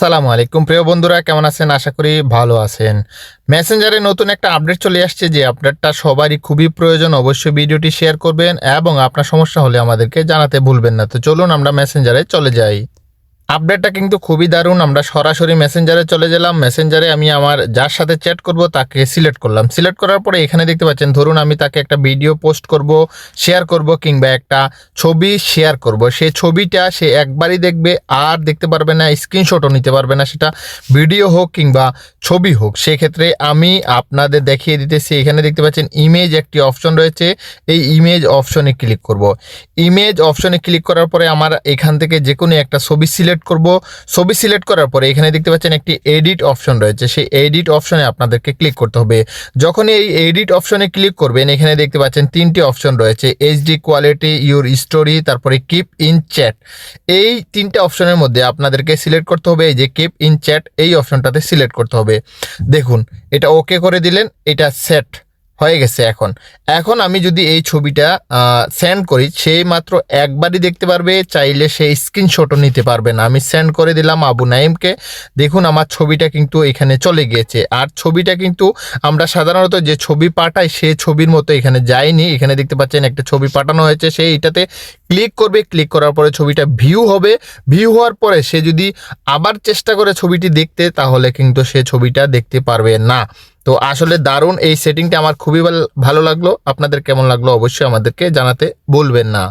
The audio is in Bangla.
সালামু আলাইকুম। প্রিয় বন্ধুরা, কেমন আছেন? আশা করি ভালো আছেন। মেসেঞ্জারে নতুন একটা আপডেট চলে আসছে যে আপডেটটা সবারই খুবই প্রয়োজন। অবশ্যই ভিডিওটি শেয়ার করবেন এবং আপনার সমস্যা হলে আমাদেরকে জানাতে ভুলবেন না। তো চলুন আমরা মেসেঞ্জারে চলে যাই। আপডেটটা কিন্তু খুবই দারুণ। আমরা সরাসরি মেসেঞ্জারে চলে গেলাম। মেসেঞ্জারে আমি আমার যার সাথে চ্যাট করব, তাকে সিলেক্ট করলাম। সিলেক্ট করার পরে এখানে দেখতে পাচ্ছেন, ধরুন আমি তাকে একটা ভিডিও পোস্ট করব শেয়ার করব, কিংবা একটা ছবি শেয়ার করব। সেই ছবিটা সে একবারই দেখবে, আর দেখতে পারবে না স্ক্রিনশটও নিতে পারবে না। সেটা ভিডিও হোক কিংবা ছবি হোক। সেক্ষেত্রে আমি আপনাদের দেখিয়ে দিতেছি। এখানে দেখতে পাচ্ছেন ইমেজ একটি অপশন রয়েছে। এই ইমেজ অপশনে ক্লিক করব। ইমেজ অপশনে ক্লিক করার পরে আমার এখান থেকে যে কোনো একটা ছবি সিলেক্ট করব। ছবি সিলেক্ট করার পরে এখানে দেখতে পাচ্ছেন একটি এডিট অপশন রয়েছে। সেই এডিট অপশনে আপনাদেরকে ক্লিক করতে হবে। যখন এই এডিট অপশনে ক্লিক করবেন, এখানে দেখতে পাচ্ছেন তিনটি অপশন রয়েছে। এইচডি কোয়ালিটি ইউর স্টোরি তারপরে কিপ ইন চ্যাট এই তিনটে অপশনের মধ্যে আপনাদেরকে সিলেক্ট করতে হবে। এই যে কিপ ইন চ্যাট এই অপশনটাতে সিলেক্ট করতে হবে। দেখুন, এটা ওকে করে দিলেন, এটা সেট হয়ে গেছে এখন। এখন আমি যদি এই ছবিটা সেন্ড করি সেই মাত্র একবারই দেখতে পারবে, চাইলে সে স্ক্রিনশটও নিতে পারবে না। আমি সেন্ড করে দিলাম আবু নাইমকে। দেখুন আমার ছবিটা কিন্তু এখানে চলে গিয়েছে। আর ছবিটা কিন্তু আমরা সাধারণত যে ছবি পাঠাই সেই ছবির মতো এখানে যায়নি। এখানে দেখতে পাচ্ছেন একটা ছবি পাঠানো হয়েছে। সেই এটাতে ক্লিক করবে। ক্লিক করার পরে ছবিটা ভিউ হবে। ভিউ হওয়ার পরে সে যদি আবার চেষ্টা করে ছবিটি দেখতে, তাহলে কিন্তু সে ছবিটা দেখতে পারবে না। তো আসলে দারুণ এই সেটিংটা আমার খুবই ভালো লাগল। আপনাদের কেমন লাগল অবশ্যই আমাদেরকে জানাতে বলবেন না।